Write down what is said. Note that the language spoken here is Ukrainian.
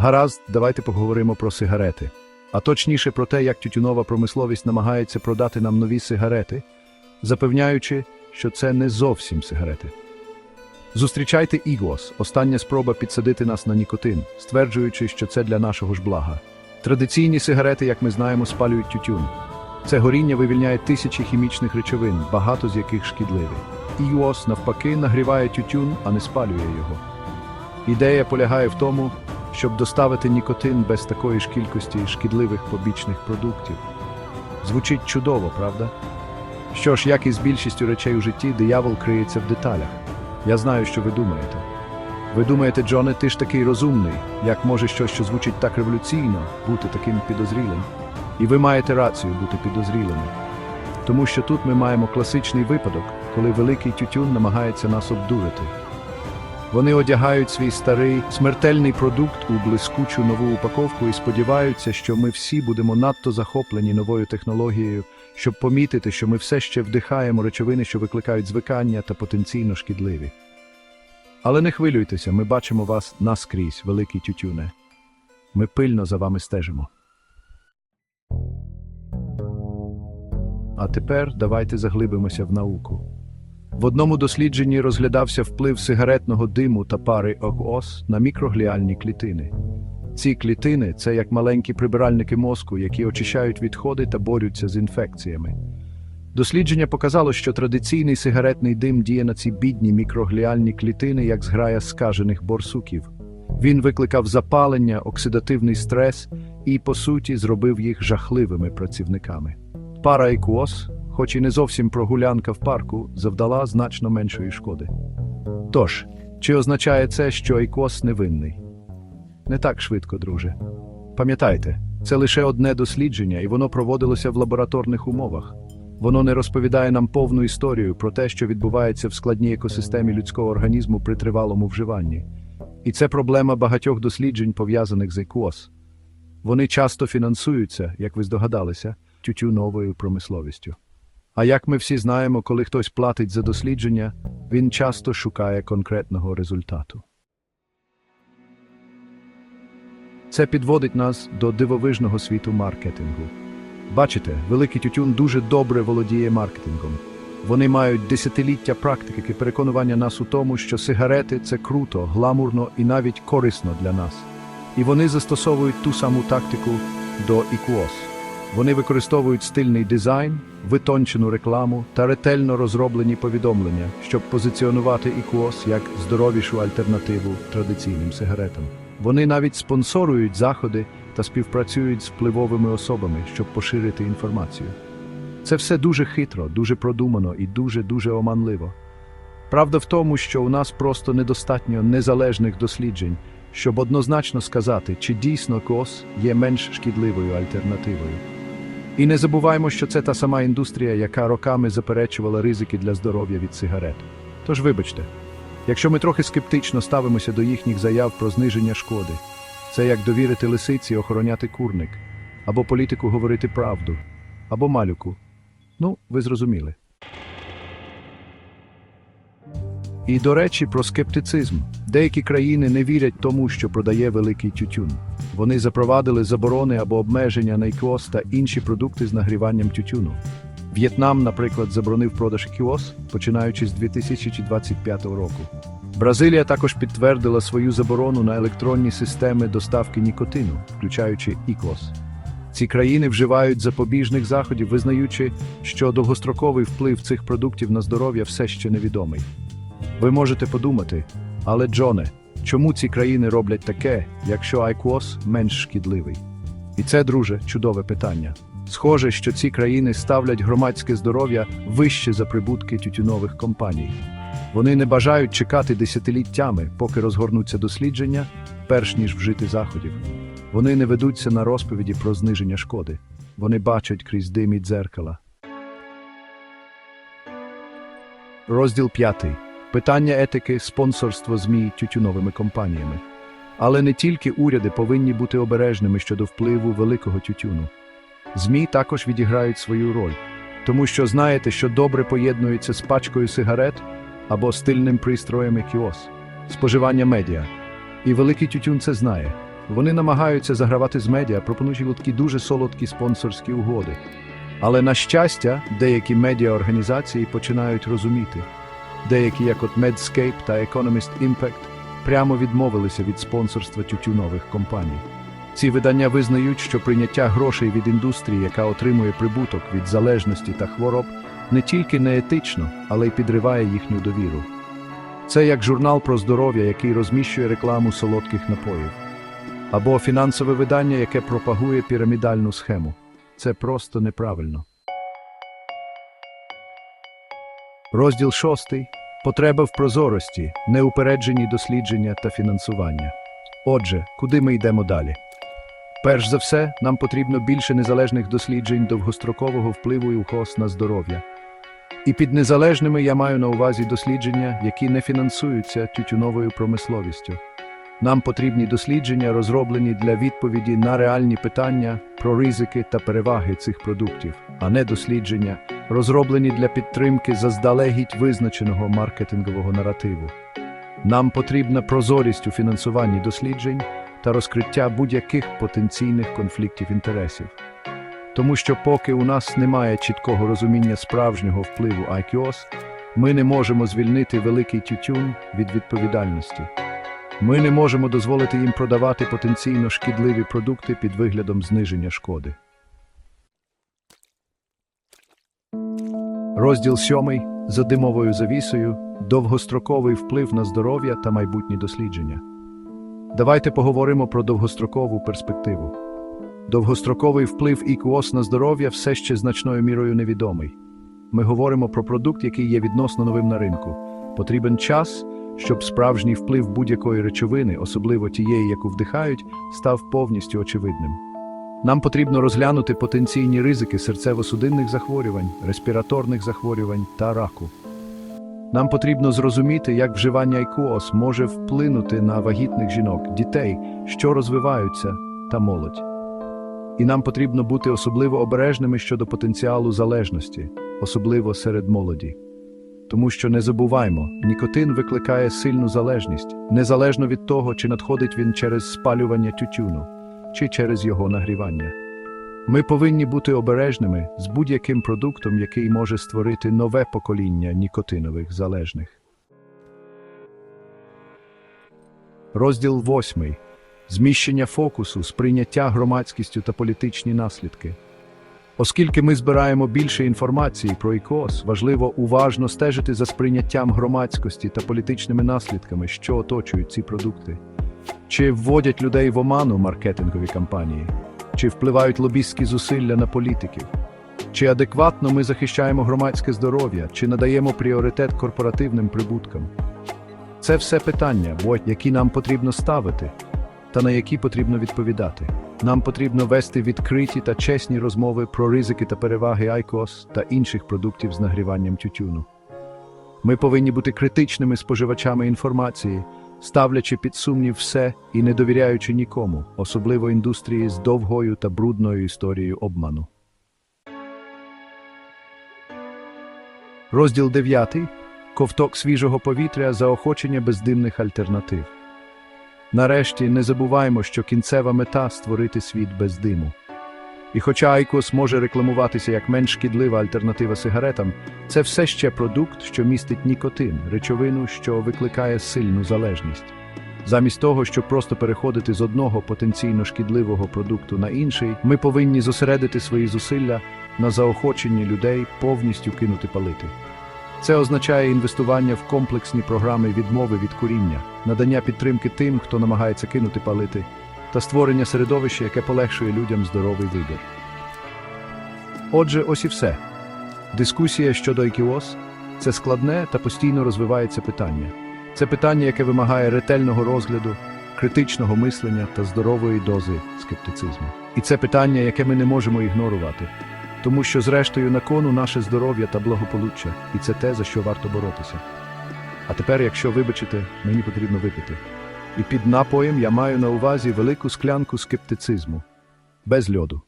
Гаразд, давайте поговоримо про сигарети. А точніше про те, як тютюнова промисловість намагається продати нам нові сигарети, запевняючи, що це не зовсім сигарети. Зустрічайте Ігос, остання спроба підсадити нас на нікотин, стверджуючи, що це для нашого ж блага. Традиційні сигарети, як ми знаємо, спалюють тютюн. Це горіння вивільняє тисячі хімічних речовин, багато з яких шкідливі. Ігос, навпаки, нагріває тютюн, а не спалює його. Ідея полягає в тому, щоб доставити нікотин без такої ж кількості шкідливих побічних продуктів. Звучить чудово, правда? Що ж, як і з більшістю речей у житті, диявол криється в деталях. Я знаю, що ви думаєте. Ви думаєте, Джоне, ти ж такий розумний, як може щось, що звучить так революційно, бути таким підозрілим? І ви маєте рацію бути підозрілими. Тому що тут ми маємо класичний випадок, коли великий тютюн намагається нас обдурити. Вони одягають свій старий смертельний продукт у блискучу нову упаковку і сподіваються, що ми всі будемо надто захоплені новою технологією, щоб помітити, що ми все ще вдихаємо речовини, що викликають звикання та потенційно шкідливі. Але не хвилюйтеся, ми бачимо вас наскрізь, великий тютюне. Ми пильно за вами стежимо. А тепер давайте заглибимося в науку. В одному дослідженні розглядався вплив сигаретного диму та пари ОКОС на мікрогліальні клітини. Ці клітини це як маленькі прибиральники мозку, які очищають відходи та борються з інфекціями. Дослідження показало, що традиційний сигаретний дим діє на ці бідні мікрогліальні клітини, як зграя скажених борсуків. Він викликав запалення, оксидативний стрес і, по суті, зробив їх жахливими працівниками. Пара хоч і не зовсім прогулянка в парку, завдала значно меншої шкоди. Тож, чи означає це, що ікос невинний? Не так швидко, друже. Пам'ятайте, це лише одне дослідження, і воно проводилося в лабораторних умовах. Воно не розповідає нам повну історію про те, що відбувається в складній екосистемі людського організму при тривалому вживанні. І це проблема багатьох досліджень, пов'язаних з ікос. Вони часто фінансуються, як ви здогадалися, тютюновою промисловістю. А як ми всі знаємо, коли хтось платить за дослідження, він часто шукає конкретного результату. Це підводить нас до дивовижного світу маркетингу. Бачите, великий тютюн дуже добре володіє маркетингом. Вони мають десятиліття практики переконування нас у тому, що сигарети це круто, гламурно і навіть корисно для нас. І вони застосовують ту саму тактику до ікуос. Вони використовують стильний дизайн, витончену рекламу та ретельно розроблені повідомлення, щоб позиціонувати ікуос як здоровішу альтернативу традиційним сигаретам. Вони навіть спонсорують заходи та співпрацюють з впливовими особами, щоб поширити інформацію. Це все дуже хитро, дуже продумано і дуже-дуже оманливо. Правда в тому, що у нас просто недостатньо незалежних досліджень, щоб однозначно сказати, чи дійсно КОС є менш шкідливою альтернативою. І не забуваємо, що це та сама індустрія, яка роками заперечувала ризики для здоров'я від сигарет. Тож вибачте, якщо ми трохи скептично ставимося до їхніх заяв про зниження шкоди, це як довірити лисиці охороняти курник, або політику говорити правду, або малюку. Ну, ви зрозуміли. І до речі, про скептицизм. Деякі країни не вірять тому, що продає великий тютюн. Вони запровадили заборони або обмеження на ікіос та інші продукти з нагріванням тютюну. В'єтнам, наприклад, заборонив продаж ікіос, починаючи з 2025 року. Бразилія також підтвердила свою заборону на електронні системи доставки нікотину, включаючи ікос. Ці країни вживають запобіжних заходів, визнаючи, що довгостроковий вплив цих продуктів на здоров'я все ще невідомий. Ви можете подумати, але Джоне, чому ці країни роблять таке, якщо айкос менш шкідливий? І це, друже, чудове питання. Схоже, що ці країни ставлять громадське здоров'я вище за прибутки тютюнових компаній. Вони не бажають чекати десятиліттями, поки розгорнуться дослідження, перш ніж вжити заходів. Вони не ведуться на розповіді про зниження шкоди. Вони бачать крізь дим і дзеркала. Розділ 5. Питання етики спонсорство ЗМІ тютюновими компаніями. Але не тільки уряди повинні бути обережними щодо впливу великого тютюну. ЗМІ також відіграють свою роль, тому що знаєте, що добре поєднується з пачкою сигарет або стильним пристроєм кіос, споживання медіа. І великий тютюн це знає. Вони намагаються загравати з медіа, пропонуючи такі дуже солодкі спонсорські угоди. Але на щастя, деякі медіаорганізації починають розуміти. Деякі, як от Medscape та Economist Impact, прямо відмовилися від спонсорства тютюнових компаній. Ці видання визнають, що прийняття грошей від індустрії, яка отримує прибуток від залежності та хвороб, не тільки не етично, але й підриває їхню довіру. Це як журнал про здоров'я, який розміщує рекламу солодких напоїв, або фінансове видання, яке пропагує пірамідальну схему. Це просто неправильно. Розділ шостий. Потреба в прозорості, неупереджені дослідження та фінансування. Отже, куди ми йдемо далі? Перш за все, нам потрібно більше незалежних досліджень довгострокового впливу і укос на здоров'я. І під незалежними я маю на увазі дослідження, які не фінансуються тютюновою промисловістю. Нам потрібні дослідження, розроблені для відповіді на реальні питання про ризики та переваги цих продуктів, а не дослідження, розроблені для підтримки заздалегідь визначеного маркетингового наративу. Нам потрібна прозорість у фінансуванні досліджень та розкриття будь-яких потенційних конфліктів інтересів. Тому що поки у нас немає чіткого розуміння справжнього впливу IQOS, ми не можемо звільнити великий тютюн від відповідальності. Ми не можемо дозволити їм продавати потенційно шкідливі продукти під виглядом зниження шкоди. Розділ сьомий за димовою завісою довгостроковий вплив на здоров'я та майбутні дослідження. Давайте поговоримо про довгострокову перспективу. Довгостроковий вплив ІКОС на здоров'я все ще значною мірою невідомий. Ми говоримо про продукт, який є відносно новим на ринку. Потрібен час, щоб справжній вплив будь-якої речовини, особливо тієї, яку вдихають, став повністю очевидним. Нам потрібно розглянути потенційні ризики серцево-судинних захворювань, респіраторних захворювань та раку. Нам потрібно зрозуміти, як вживання ІКОС може вплинути на вагітних жінок, дітей, що розвиваються, та молодь. І нам потрібно бути особливо обережними щодо потенціалу залежності, особливо серед молоді. Тому що не забуваймо, нікотин викликає сильну залежність, незалежно від того, чи надходить він через спалювання тютюну, чи через його нагрівання. Ми повинні бути обережними з будь-яким продуктом, який може створити нове покоління нікотинових залежних. Розділ 8. Зміщення фокусу, сприйняття громадськістю та політичні наслідки. Оскільки ми збираємо більше інформації про ІКОС, важливо уважно стежити за сприйняттям громадськості та політичними наслідками, що оточують ці продукти. Чи вводять людей в оману маркетингові кампанії, чи впливають лобістські зусилля на політиків, чи адекватно ми захищаємо громадське здоров'я, чи надаємо пріоритет корпоративним прибуткам. Це все питання, які нам потрібно ставити, та на які потрібно відповідати. Нам потрібно вести відкриті та чесні розмови про ризики та переваги айкос та інших продуктів з нагріванням тютюну. Ми повинні бути критичними споживачами інформації, ставлячи під сумнів все і не довіряючи нікому, особливо індустрії з довгою та брудною історією обману. Розділ 9. Ковток свіжого повітря заохочення бездимних альтернатив. Нарешті не забуваємо, що кінцева мета створити світ без диму. І хоча Айкос може рекламуватися як менш шкідлива альтернатива сигаретам, це все ще продукт, що містить нікотин, речовину, що викликає сильну залежність. Замість того, щоб просто переходити з одного потенційно шкідливого продукту на інший, ми повинні зосередити свої зусилля на заохоченні людей повністю кинути палити. Це означає інвестування в комплексні програми відмови від куріння, надання підтримки тим, хто намагається кинути палити, та створення середовища, яке полегшує людям здоровий вибір. Отже, ось і все. Дискусія щодо ІКІОС – це складне та постійно розвивається питання. Це питання, яке вимагає ретельного розгляду, критичного мислення та здорової дози скептицизму. І це питання, яке ми не можемо ігнорувати, тому що, зрештою, на кону наше здоров'я та благополуччя, і це те, за що варто боротися. А тепер, якщо вибачите, мені потрібно випити. І під напоєм я маю на увазі велику склянку скептицизму без льоду.